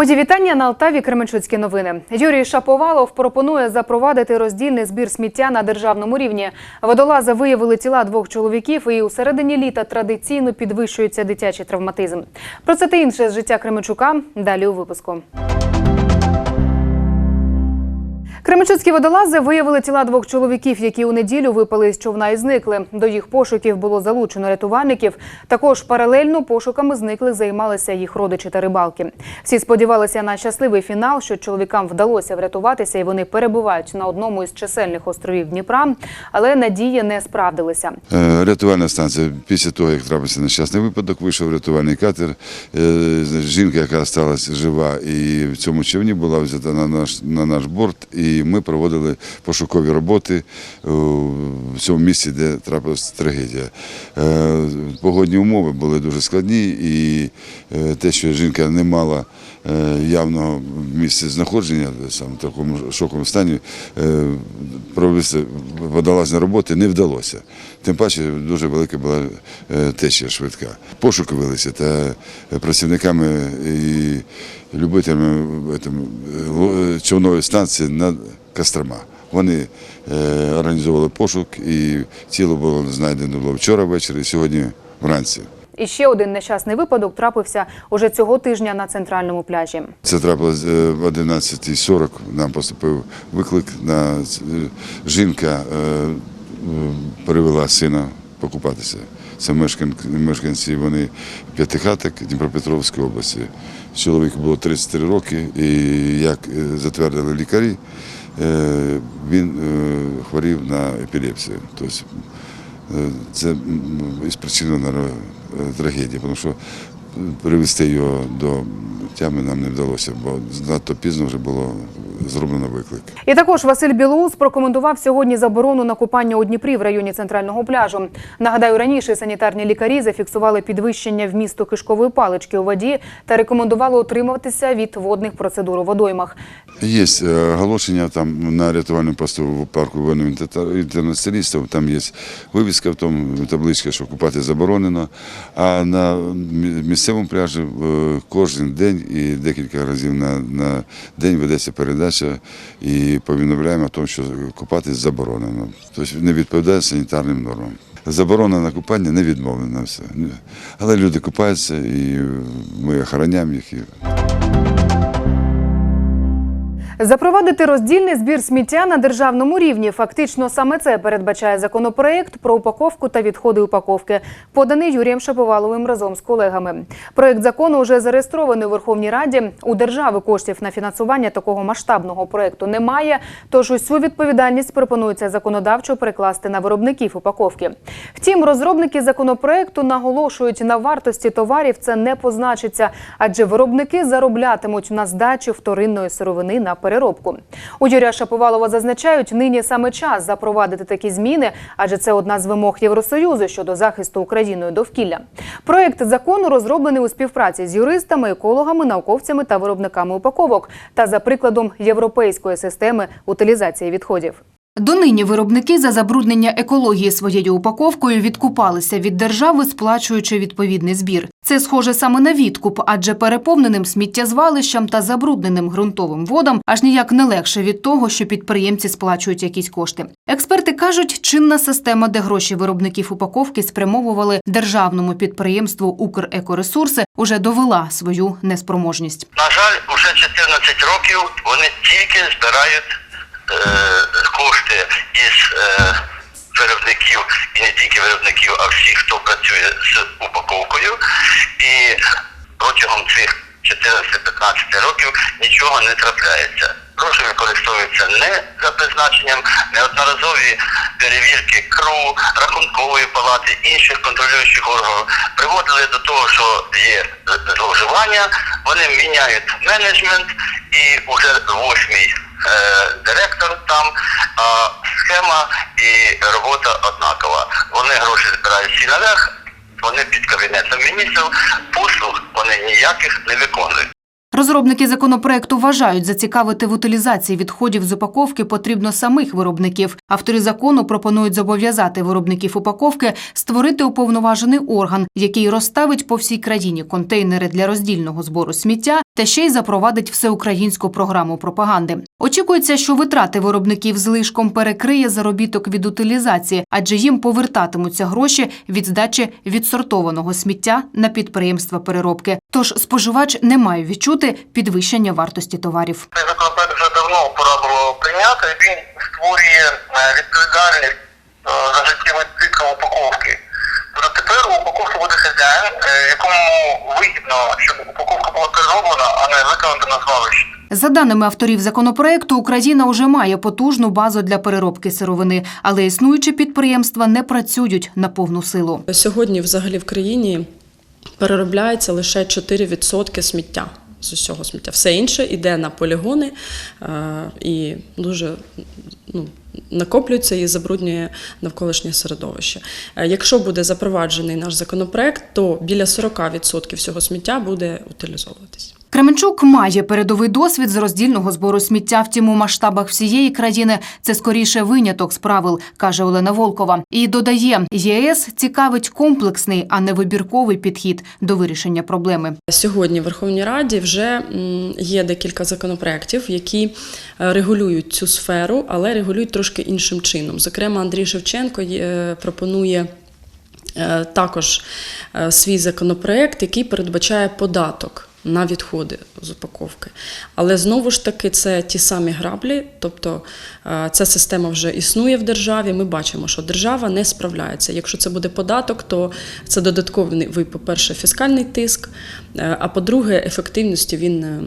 Мої вітання на Алтаві Кременчуцькі новини. Юрій Шаповалов пропонує запровадити роздільний збір сміття на державному рівні. Водолази виявили тіла двох чоловіків, і у середині літа традиційно підвищується дитячий травматизм. Про це та інше з життя Кременчука далі у випуску. Кременчуцькі водолази виявили тіла двох чоловіків, які у неділю випали з човна і зникли. До їх пошуків було залучено рятувальників. Також паралельно пошуками зниклих займалися їх родичі та рибалки. Всі сподівалися на щасливий фінал, що чоловікам вдалося врятуватися, і вони перебувають на одному із чисельних островів Дніпра. Але надії не справдилися. Е, Рятувальна станція після того, як трапився нещасний випадок, вийшов рятувальний катер. Е, Жінка, яка залишилася жива, і в цьому човні була взята на наш на наш борт. І ми проводили пошукові роботи е, в цьому місці, де трапилася трагедія. Е, Погодні умови були дуже складні, і е, те, що жінка не мала явного місця знаходження, саме в такому шоковому стані, провести водолазні роботи не вдалося. Тим паче дуже велика була течія швидка. Пошуки велися та працівниками і любителями човної станції Кострома. Вони е, організовували пошук, і тіло було знайдено було вчора ввечері, сьогодні вранці. І ще один нещасний випадок трапився уже цього тижня на центральному пляжі. Це трапилось е, в 11.40. Нам поступив виклик. На е, жінка е, е, перевела сина покупатися. Це мешканці, вони п'ятихаток Дніпропетровської області. Чоловіку було 33 роки, і як е, затвердили лікарі, е, він е, хворів на епілепсію. Тобто це із трагедії, тому що привести його до тями нам не вдалося, бо надто пізно вже було зроблено виклик. І також Василь Білоус прокоментував сьогодні заборону на купання у Дніпрі в районі центрального пляжу. Нагадаю, раніше санітарні лікарі зафіксували підвищення вмісту кишкової палички у воді та рекомендували утримуватися від водних процедур у водоймах. Є е, оголошення там на рятувальному посту в парку воєнного інтернаціоналістів, там є вивіска в тому табличка, що купати заборонено. А на місцевому пляжі е, кожен день і декілька разів на, на день ведеться передача і повідомляємо тому, що купатись заборонено. Тобто не відповідає санітарним нормам. Заборона на купання не відмовлена все. Але люди купаються і ми охороняємо їх. Запровадити роздільний збір сміття на державному рівні. Фактично саме це передбачає законопроект про упаковку та відходи упаковки, поданий Юрієм Шаповаловим разом з колегами. Проект закону вже зареєстрований у Верховній Раді. У держави коштів на фінансування такого масштабного проекту немає. Тож усю відповідальність пропонується законодавчо перекласти на виробників упаковки. Втім, розробники законопроекту наголошують на вартості товарів. Це не позначиться, адже виробники зароблятимуть на здачу вторинної сировини на переробку. У Юрія Шаповалова зазначають, нині саме час запровадити такі зміни, адже це одна з вимог Євросоюзу щодо захисту Україною довкілля. Проект закону розроблений у співпраці з юристами, екологами, науковцями та виробниками упаковок та за прикладом європейської системи утилізації відходів. Донині виробники за забруднення екології своєю упаковкою відкупалися від держави, сплачуючи відповідний збір. Це схоже саме на відкуп, адже переповненим сміттєзвалищам та забрудненим ґрунтовим водам аж ніяк не легше від того, що підприємці сплачують якісь кошти. Експерти кажуть, чинна система, де гроші виробників упаковки спрямовували державному підприємству Укрекоресурси, уже довела свою неспроможність. На жаль, уже 14 років вони тільки збирають кошти із е, виробників і не тільки виробників, а всіх, хто працює з упаковкою. І протягом цих 14-15 років нічого не трапляється. Гроші використовуються не за призначенням, неодноразові перевірки КРУ, рахункової палати, інших контролюючих органів приводили до того, що є зловживання, вони міняють менеджмент і вже восьмий е, директор там, а схема і робота однакова. Вони гроші збирають всі наверх, вони під кабінетом міністрів, послуг вони ніяких не виконують. Розробники законопроекту вважають, зацікавити в утилізації відходів з упаковки потрібно самих виробників. Автори закону пропонують зобов'язати виробників упаковки створити уповноважений орган, який розставить по всій країні контейнери для роздільного збору сміття та ще й запровадить всеукраїнську програму пропаганди. Очікується, що витрати виробників злишком перекриє заробіток від утилізації, адже їм повертатимуться гроші від здачі відсортованого сміття на підприємства переробки. Тож споживач не має відчути підвищення вартості товарів. Цей законопроект вже давно пора було прийняти. Він створює е, відповідальність е, за життєвий цикл упаковки. Тобто тепер у упаковки буде хазяїн, е, якому вигідно, щоб упаковка була перероблена, а не виконана на звалищі. За даними авторів законопроекту, Україна вже має потужну базу для переробки сировини, але існуючі підприємства не працюють на повну силу. Сьогодні, взагалі, в країні переробляється лише 4% сміття з усього сміття. Все інше йде на полігони е, і дуже ну, накоплюється і забруднює навколишнє середовище. Е, Якщо буде запроваджений наш законопроект, то біля 40% всього сміття буде утилізовуватись. Кременчук має передовий досвід з роздільного збору сміття. Втім, у масштабах всієї країни це скоріше виняток з правил, каже Олена Волкова. І додає, ЄС цікавить комплексний, а не вибірковий підхід до вирішення проблеми. Сьогодні в Верховній Раді вже є декілька законопроєктів, які е, регулюють цю сферу, але регулюють трошки іншим чином. Зокрема, Андрій Шевченко е, пропонує. е, Також свій законопроект, який передбачає податок на відходи з упаковки. Але знову ж таки це ті самі граблі, тобто е, ця система вже існує в державі. Ми бачимо, що держава не справляється. Якщо це буде податок, то це додатковий, ви, по-перше, фіскальний тиск, е, а по-друге, ефективності він е,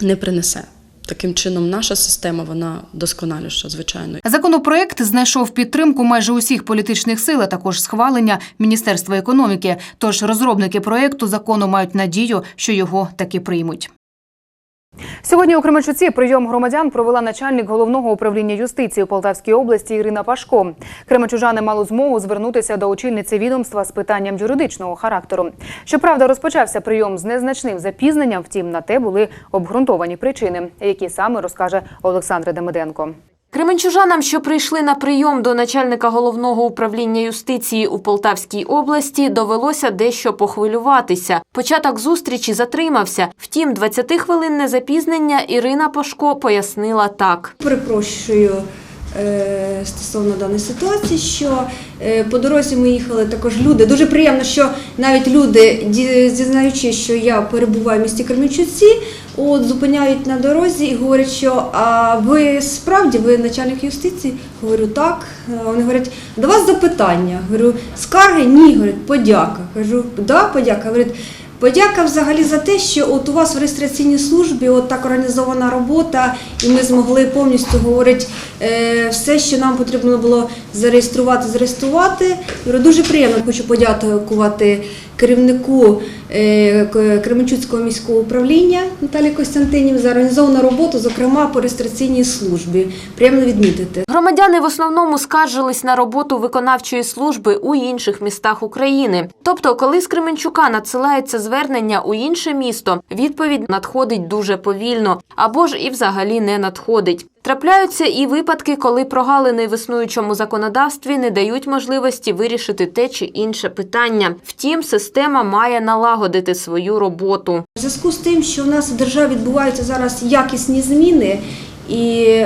не принесе. Таким чином, наша система вона досконаліша, звичайно. Законопроект знайшов підтримку майже усіх політичних сил, а також схвалення Міністерства економіки. Тож розробники проекту закону мають надію, що його таки приймуть. Сьогодні у Кременчуці прийом громадян провела начальник головного управління юстиції у Полтавській області Ірина Пашко. Кременчужани мали змогу звернутися до очільниці відомства з питанням юридичного характеру. Щоправда, розпочався прийом з незначним запізненням. Втім, на те були обґрунтовані причини, які саме розкаже Олександр Демиденко. Кременчужанам, що прийшли на прийом до начальника головного управління юстиції у Полтавській області, довелося дещо похвилюватися. Початок зустрічі затримався. Втім, 20-хвилинне запізнення Ірина Пашко пояснила так. Перепрошую стосовно даної ситуації, що е, по дорозі ми їхали також люди. Дуже приємно, що навіть люди, зізнаючи, що я перебуваю в місті Кременчуці, от зупиняють на дорозі і говорять, що а ви справді ви начальник юстиції? Говорю, так. Е, Вони говорять, до вас запитання. Говорю, скарги? Ні, говорять, подяка. Кажу, да, подяка. Говорять, Подяка взагалі за те, що от у вас в реєстраційній службі от так організована робота, і ми змогли повністю говорити е, все, що нам потрібно було зареєструвати, зареєструвати. Дуже приємно хочу подякувати керівнику е, Кременчуцького міського управління Наталії Костянтинів за організовану роботу, зокрема по реєстраційній службі. Приємно відмітити. Громадяни в основному скаржились на роботу виконавчої служби у інших містах України. Тобто, коли з Кременчука надсилається звернення у інше місто, відповідь надходить дуже повільно або ж і взагалі не надходить. Трапляються і випадки, коли прогалини в існуючому законодавстві не дають можливості вирішити те чи інше питання. Втім, система має налагодити свою роботу. В зв'язку з тим, що у нас в державі відбуваються зараз якісні зміни, і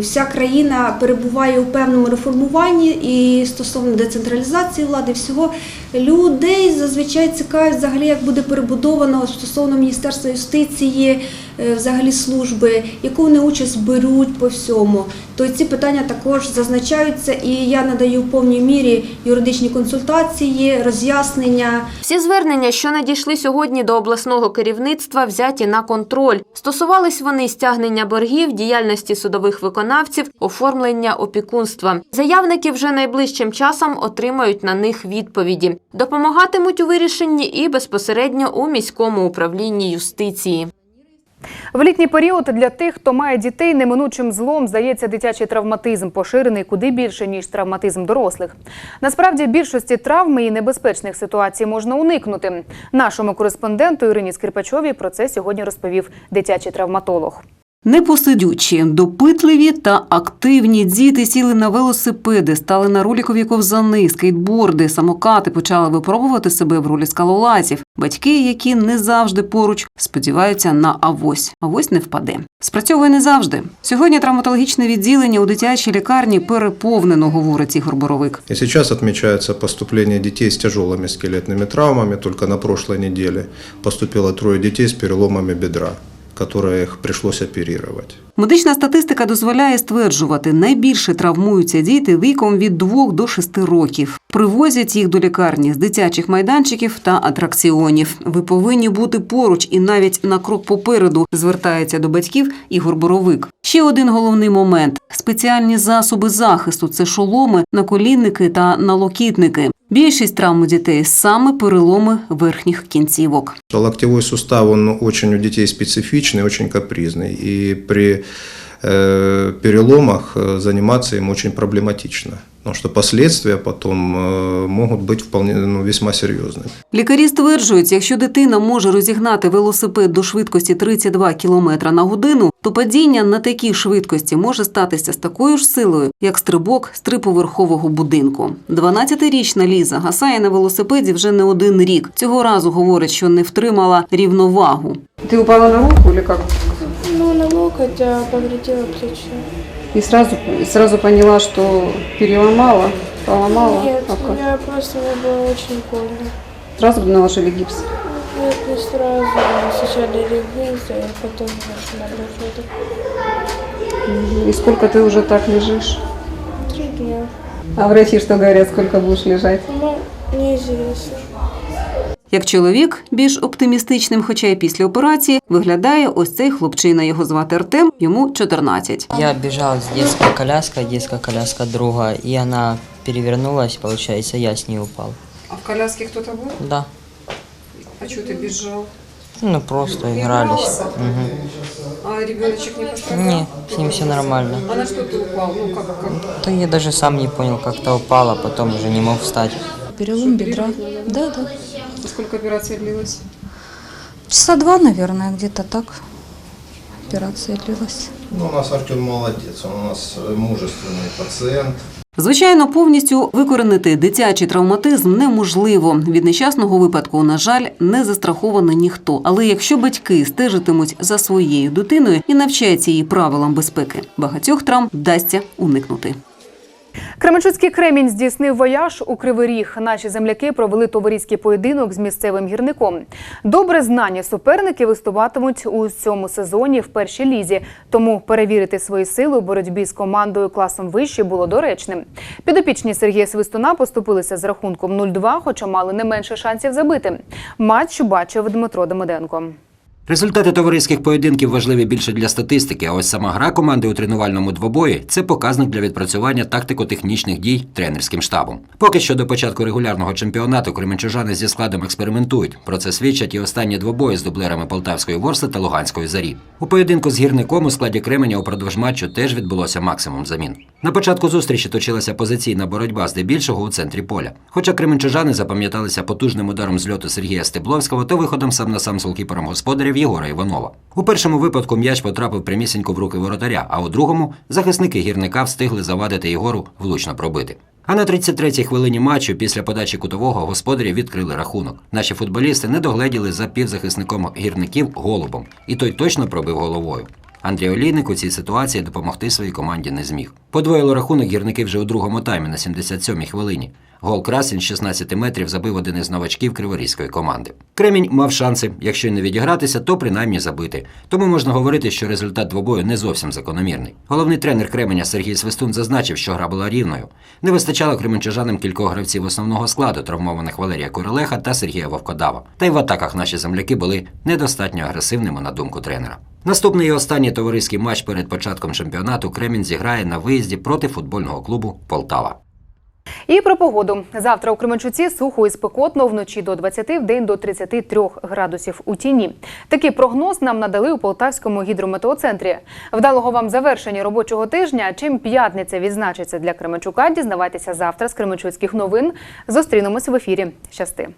вся країна перебуває у певному реформуванні і стосовно децентралізації влади, всього людей зазвичай цікавить взагалі, як буде перебудовано стосовно Міністерства юстиції, взагалі служби, яку вони участь беруть по всьому. То ці питання також зазначаються, і я надаю в повній мірі юридичні консультації, роз'яснення. Всі звернення, що надійшли сьогодні до обласного керівництва, взяті на контроль. Стосувались вони стягнення боргів, діяльності судових виконавців, оформлення опікунства. Заявники вже найближчим часом отримають на них відповіді. Допомагатимуть у вирішенні і безпосередньо у міському управлінні юстиції. В літній період для тих, хто має дітей, неминучим злом здається дитячий травматизм, поширений куди більше ніж травматизм дорослих. Насправді більшості травми і небезпечних ситуацій можна уникнути. Нашому кореспонденту Ірині Скрипачовій про це сьогодні розповів дитячий травматолог. Непосидючі, допитливі та активні діти сіли на велосипеди, стали на ролікові ковзани, скейтборди, самокати, почали випробувати себе в ролі скалолазів. Батьки, які не завжди поруч, сподіваються на авось. Авось не впаде. Спрацьовує не завжди. Сьогодні травматологічне відділення у дитячій лікарні переповнено, говорить Ігор Боровик. И сейчас отмечается поступление детей с тяжелыми скелетными травмами. Только на прошлой неделе поступило трое детей с переломами бедра, которые их пришлось оперировать. Медична статистика дозволяє стверджувати, найбільше травмуються діти віком від 2 до 6 років. Привозять їх до лікарні з дитячих майданчиків та атракціонів. Ви повинні бути поруч і навіть на крок попереду звертається до батьків Ігор Боровик. Ще один головний момент: спеціальні засоби захисту це шоломи, наколінники та налокітники. Більшість травм у дітей саме переломи верхніх кінцівок. Локтевой сустав, он очень у детей специфичный, очень капризный. И при э, переломах э, заниматься им очень проблематично. Потому что последствия потом э, могут быть вполне, ну, весьма серьезными. Лікарі стверджують, якщо дитина може розігнати велосипед до швидкості 32 км на годину, то падіння на такій швидкості може статися з такою ж силою, як стрибок з триповерхового будинку. 12-річна Ліза гасає на велосипеді вже не один рік. Цього разу говорить, що не втримала рівновагу. Ты упала на руку или как? Ну, на локоть, а повредила плечо. И сразу, сразу поняла, что переломала, поломала? Нет, А как? я просто мне было очень больно. Сразу бы наложили гипс. Нет, не сразу. Сначала региз, а потом уже наложили. И сколько ты уже так лежишь? Три дня. А врачи что говорят, сколько будешь лежать? Ну, неизвестно. Як чоловік, більш оптимістичним, хоча й після операції, виглядає ось цей хлопчина. Його звати Артем, йому 14. Я бежал с детской коляской, детская коляска друга, и она перевернулась, получается, я с ней упал. А в коляске кто-то был? Да, А что ты бежал? ну просто игрались. Мгм. А ребеночек не пострадал? Не, с ним все нормально. А на что ты упал? Ну как, как? То я даже сам не понял, как-то упал, а потом уже не мог встать. Перелом бедра. Да, да. Сколько операция длилась? Часа два, наверное, где-то так. Операция длилась. Ну, у нас Артем молодец, он у нас э, мужественный пациент. Звичайно, повністю викоренити дитячий травматизм неможливо. Від нещасного випадку, на жаль, не застрахований ніхто. Але якщо батьки стежитимуть за своєю дитиною і навчаються її правилам безпеки, багатьох травм вдасться уникнути. Кременчуцький кремінь здійснив вояж у Кривий Ріг. Наші земляки провели товариський поєдинок з місцевим гірником. Добре знані суперники виступатимуть у цьому сезоні в першій лізі. Тому перевірити свої сили у боротьбі з командою класом вище було доречним. Підопічні Сергія Свистуна поступилися з рахунком 0-2, хоча мали не менше шансів забити. Матч бачив Дмитро Демиденко. Результати товариських поєдинків важливі більше для статистики, а ось сама гра команди у тренувальному двобої це показник для відпрацювання тактико-технічних дій тренерським штабом. Поки що до початку регулярного чемпіонату кременчужани зі складом експериментують. Про це свідчать і останні двобої з дублерами Полтавської Ворси та Луганської зарі. У поєдинку з гірником у складі Кременя упродовж матчу теж відбулося максимум замін. На початку зустрічі точилася позиційна боротьба здебільшого у центрі поля. Хоча кременчужани запам'яталися потужним ударом з льоту Сергія Стебловського та виходом сам на сам з голкіпером господарів Єгора Іванова. У першому випадку м'яч потрапив прямісінько в руки воротаря, а у другому захисники гірника встигли завадити Єгору влучно пробити. А на 33-й хвилині матчу після подачі кутового господарі відкрили рахунок. Наші футболісти не догледіли за півзахисником гірників голубом, і той точно пробив головою. Андрій Олійник у цій ситуації допомогти своїй команді не зміг. Подвоїло рахунок гірники вже у другому таймі на 77-й хвилині. Гол Красін з 16 метрів забив один із новачків криворізької команди. Кремінь мав шанси, якщо й не відігратися, то принаймні забити. Тому можна говорити, що результат двобою не зовсім закономірний. Головний тренер Кременя Сергій Свистун зазначив, що гра була рівною. Не вистачало кременчужанам кількох гравців основного складу, травмованих Валерія Курилеха та Сергія Вовкодава. Та й в атаках наші земляки були недостатньо агресивними на думку тренера. Наступний і останній товариський матч перед початком чемпіонату Кремінь зіграє на виїзді проти футбольного клубу Полтава. І про погоду. Завтра у Кременчуці сухо і спекотно, вночі до 20, в день до 33 градусів у тіні. Такий прогноз нам надали у Полтавському гідрометеоцентрі. Вдалого вам завершення робочого тижня. Чим п'ятниця відзначиться для Кременчука, дізнавайтеся завтра з Кременчуцьких новин. Зустрінемось в ефірі. Щасти.